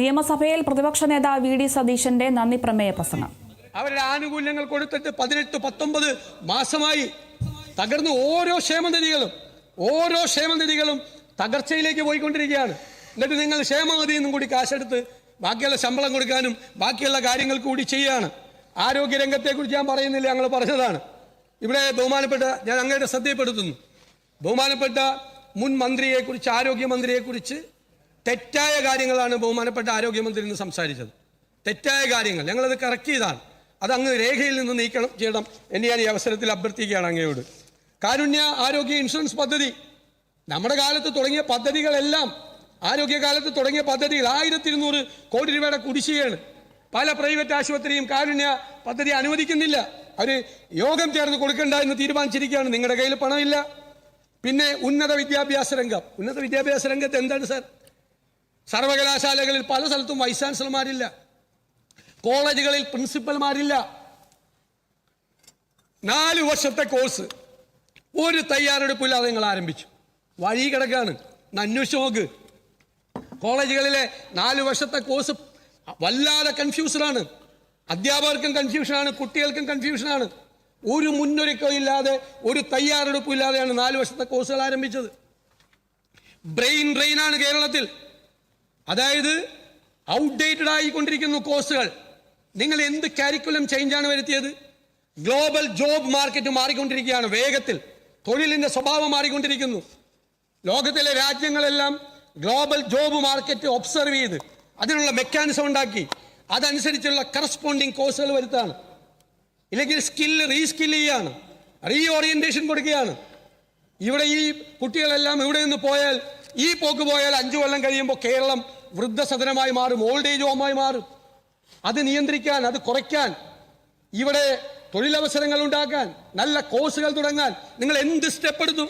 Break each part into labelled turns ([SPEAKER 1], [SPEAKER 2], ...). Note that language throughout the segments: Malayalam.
[SPEAKER 1] നിയമസഭയിൽ പ്രതിപക്ഷ നേതാവ് വി ഡി സതീശന്റെ നന്ദി പ്രമേയ പ്രസംഗം.
[SPEAKER 2] അവരുടെ ആനുകൂല്യങ്ങൾ കൊടുത്തിട്ട് പതിനെട്ട് പത്തൊമ്പത് മാസമായി തകർന്ന് ഓരോ ക്ഷേമനിധികളും ഓരോ ക്ഷേമനിധികളും തകർച്ചയിലേക്ക് പോയിക്കൊണ്ടിരിക്കുകയാണ്. എന്നിട്ട് നിങ്ങൾ ക്ഷേമനിധിയിൽ നിന്നും കൂടി കാശെടുത്ത് ബാക്കിയുള്ള ശമ്പളം കൊടുക്കാനും ബാക്കിയുള്ള കാര്യങ്ങൾ കൂടി ചെയ്യുകയാണ്. ആരോഗ്യരംഗത്തെക്കുറിച്ച് ഞാൻ പറയുന്നില്ല ഞങ്ങൾ പറഞ്ഞതാണ്. ഇവിടെ ബഹുമാനപ്പെട്ട ഞാൻ അങ്ങയുടെ ശ്രദ്ധയപ്പെടുത്തുന്നു ബഹുമാനപ്പെട്ട മുൻ മന്ത്രിയെക്കുറിച്ച് ആരോഗ്യമന്ത്രിയെക്കുറിച്ച് തെറ്റായ കാര്യങ്ങളാണ് ബഹുമാനപ്പെട്ട ആരോഗ്യമന്ത്രി ഇന്ന് സംസാരിച്ചത്. തെറ്റായ കാര്യങ്ങൾ. ഞങ്ങളത് കറക്റ്റ് ചെയ്താണ്. അത് അങ്ങ് രേഖയിൽ നിന്ന് നീക്കണം ചെയ്യണം. എന്ന് ഞാൻ ഈ അവസരത്തിൽ അഭ്യർത്ഥിക്കുകയാണ് അങ്ങയോട്. കാരുണ്യ ആരോഗ്യ ഇൻഷുറൻസ് പദ്ധതി. നമ്മുടെ കാലത്ത് തുടങ്ങിയ പദ്ധതികളെല്ലാം ആരോഗ്യകാലത്ത് തുടങ്ങിയ പദ്ധതികൾ ആയിരത്തി ഇരുന്നൂറ് കോടി രൂപയുടെ കുടിശ്ശികയാണ്. പല പ്രൈവറ്റ് ആശുപത്രിയും കാരുണ്യ പദ്ധതി അനുവദിക്കുന്നില്ല. അവർ യോഗം ചേർന്ന് കൊടുക്കണ്ട എന്ന് തീരുമാനിച്ചിരിക്കുകയാണ്. നിങ്ങളുടെ കയ്യിൽ പണമില്ല. പിന്നെ ഉന്നത വിദ്യാഭ്യാസ രംഗം. ഉന്നത വിദ്യാഭ്യാസ രംഗത്ത് എന്താണ് സാർ? സർവകലാശാലകളിൽ പല സ്ഥലത്തും വൈസ് ചാൻസലർമാരില്ല കോളേജുകളിൽ പ്രിൻസിപ്പൽമാരില്ല. നാല് വർഷത്തെ കോഴ്സ്. ഒരു തയ്യാറെടുപ്പില്ലാതെ നിങ്ങൾ ആരംഭിച്ചു. വഴി കിടക്കാണ്. അന്വേഷിച്ച് നോക്ക് കോളേജുകളിലെ നാല് വർഷത്തെ കോഴ്സ് വല്ലാതെ കൺഫ്യൂഷനാണ്. അധ്യാപകർക്കും കൺഫ്യൂഷനാണ്. കുട്ടികൾക്കും കൺഫ്യൂഷനാണ്. ഒരു മുന്നൊരുക്കവും ഇല്ലാതെ ഒരു തയ്യാറെടുപ്പും ഇല്ലാതെയാണ് നാല് വർഷത്തെ കോഴ്സുകൾ ആരംഭിച്ചത്. ബ്രെയിൻ ഡ്രെയിനാണ് കേരളത്തിൽ. അതായത് ഔട്ട്ഡേറ്റഡ് ആയിക്കൊണ്ടിരിക്കുന്നു കോഴ്സുകൾ നിങ്ങൾ എന്ത് കാരിക്കുലം ചേഞ്ചാണ് വരുത്തിയത്? ഗ്ലോബൽ ജോബ് മാർക്കറ്റ് മാറിക്കൊണ്ടിരിക്കുകയാണ് വേഗത്തിൽ. തൊഴിലിന്റെ സ്വഭാവം മാറിക്കൊണ്ടിരിക്കുന്നു. ലോകത്തിലെ രാജ്യങ്ങളെല്ലാം ഗ്ലോബൽ ജോബ് മാർക്കറ്റ് ഒബ്സർവ് ചെയ്ത് അതിനുള്ള മെക്കാനിസം ഉണ്ടാക്കി. അതനുസരിച്ചുള്ള കറസ്പോണ്ടിങ് കോഴ്സുകൾ വരുത്താണ് ഇല്ലെങ്കിൽ സ്കില്ല് റീസ്കിൽ ചെയ്യാണ് റീ ഓറിയന്റേഷൻ കൊടുക്കുകയാണ്. ഇവിടെ ഈ കുട്ടികളെല്ലാം ഇവിടെ നിന്ന് പോയാൽ ഈ പോക്ക് പോയാൽ അഞ്ചു കൊല്ലം കഴിയുമ്പോൾ കേരളം വൃദ്ധസദനമായി മാറും ഓൾഡ് ഏജ് ഹോമായി മാറും. അത് നിയന്ത്രിക്കാൻ അത് കുറയ്ക്കാൻ ഇവിടെ തൊഴിലവസരങ്ങൾ ഉണ്ടാക്കാൻ നല്ല കോഴ്സുകൾ തുടങ്ങാൻ നിങ്ങൾ എന്ത് സ്റ്റെപ്പ് എടുത്തു?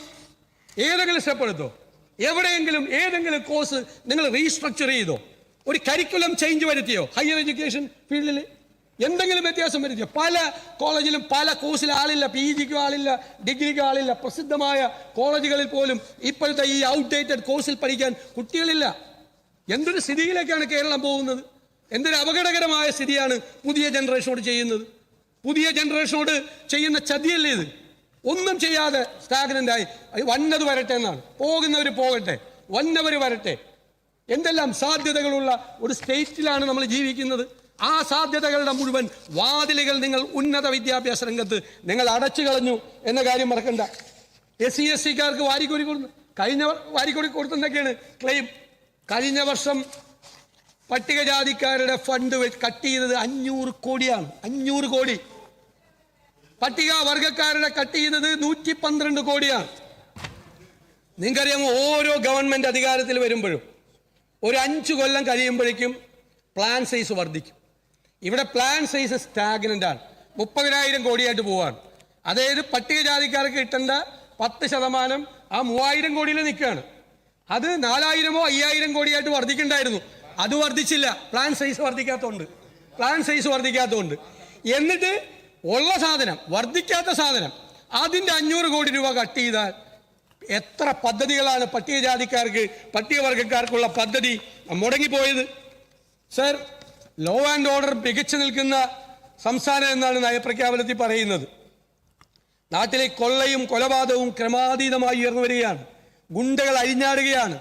[SPEAKER 2] ഏതെങ്കിലും സ്റ്റെപ്പ് എവിടെയെങ്കിലും ഏതെങ്കിലും കോഴ്സ് നിങ്ങൾ റീസ്ട്രക്ചർ ചെയ്തോ? ഒരു കരിക്കുലം ചേഞ്ച് വരുത്തിയോ? ഹയർ എഡ്യൂക്കേഷൻ ഫീൽഡിൽ എന്തെങ്കിലും വ്യത്യാസം വരുത്തിയോ? പല കോളേജിലും പല കോഴ്സിൽ ആളില്ല പി ജിക്കും ആളില്ല ഡിഗ്രിക്കും ആളില്ല. പ്രസിദ്ധമായ കോളേജുകളിൽ പോലും ഇപ്പോഴത്തെ ഈ ഔട്ട്ഡേറ്റഡ് കോഴ്സിൽ പഠിക്കാൻ കുട്ടികളില്ല. എന്തൊരു സ്ഥിതിയിലേക്കാണ് കേരളം പോകുന്നത്? എന്തൊരു അപകടകരമായ സ്ഥിതിയാണ് പുതിയ ജനറേഷനോട് ചെയ്യുന്നത്? പുതിയ ജനറേഷനോട് ചെയ്യുന്ന ചതിയല്ലേ ഇത്? ഒന്നും ചെയ്യാതെ അയ്യ, വന്നത് വരട്ടെ എന്നാണ്. പോകുന്നവർ പോകട്ടെ. വന്നവർ വരട്ടെ. എന്തെല്ലാം സാധ്യതകളുള്ള ഒരു സ്റ്റേറ്റിലാണ് നമ്മൾ ജീവിക്കുന്നത്? ആ സാധ്യതകളുടെ മുഴുവൻ വാതിലുകൾ നിങ്ങൾ ഉന്നത വിദ്യാഭ്യാസ രംഗത്ത് നിങ്ങൾ അടച്ചു കളഞ്ഞു എന്ന കാര്യം മറക്കണ്ട. എസ് സി എസ് സിക്കാർക്ക് വാരിക്കോരി കൊടുത്തു കഴിഞ്ഞ വാരിക്കോരി കൊടുത്തെന്നൊക്കെയാണ് ക്ലെയിം. കഴിഞ്ഞ വർഷം പട്ടികജാതിക്കാരുടെ ഫണ്ട് കട്ട് ചെയ്തത് അഞ്ഞൂറ് കോടിയാണ്. അഞ്ഞൂറ് കോടി. പട്ടിക വർഗക്കാരുടെ കട്ട് ചെയ്തത് നൂറ്റി പന്ത്രണ്ട് കോടിയാണ്. നിങ്ങൾക്കറിയാമോ ഓരോ ഗവൺമെന്റ് അധികാരത്തിൽ വരുമ്പോഴും ഒരു അഞ്ചു കൊല്ലം കഴിയുമ്പോഴേക്കും പ്ലാൻ സൈസ് വർദ്ധിക്കും. ഇവിടെ പ്ലാൻ സൈസ് സ്റ്റാഗ്നന്റ് ആണ്. മുപ്പതിനായിരം കോടിയായിട്ട് പോവാണ്. അതായത് പട്ടികജാതിക്കാർക്ക് കിട്ടേണ്ട പത്ത് ശതമാനം ആ മൂവായിരം കോടിയിൽ നിൽക്കുകയാണ്. അത് നാലായിരമോ അയ്യായിരം കോടിയായിട്ട് വർദ്ധിക്കണ്ടായിരുന്നു അത് വർദ്ധിച്ചില്ല. പ്ലാൻ സൈസ് വർദ്ധിക്കാത്തതുകൊണ്ട് പ്ലാൻ സൈസ് വർദ്ധിക്കാത്തതുകൊണ്ട് എന്നിട്ട് ഉള്ള സാധനം വർദ്ധിക്കാത്ത സാധനം അതിന്റെ അഞ്ഞൂറ് കോടി രൂപ കട്ട് ചെയ്താൽ എത്ര പദ്ധതികളാണ് പട്ടികജാതിക്കാർക്ക് പട്ടികവർഗക്കാർക്കുള്ള പദ്ധതി മുടങ്ങിപ്പോയത്? സർ ലോ ആൻഡ് ഓർഡർ മികച്ചു നിൽക്കുന്ന സംസ്ഥാനം എന്നാണ് നയപ്രഖ്യാപനത്തിൽ പറയുന്നത്. നാട്ടിലെ കൊള്ളയും കൊലപാതകവും ക്രമാതീതമായി ഉയർന്നു വരികയാണ്. ഗുണ്ടകൾ അഴിഞ്ഞാടുകയാണ്.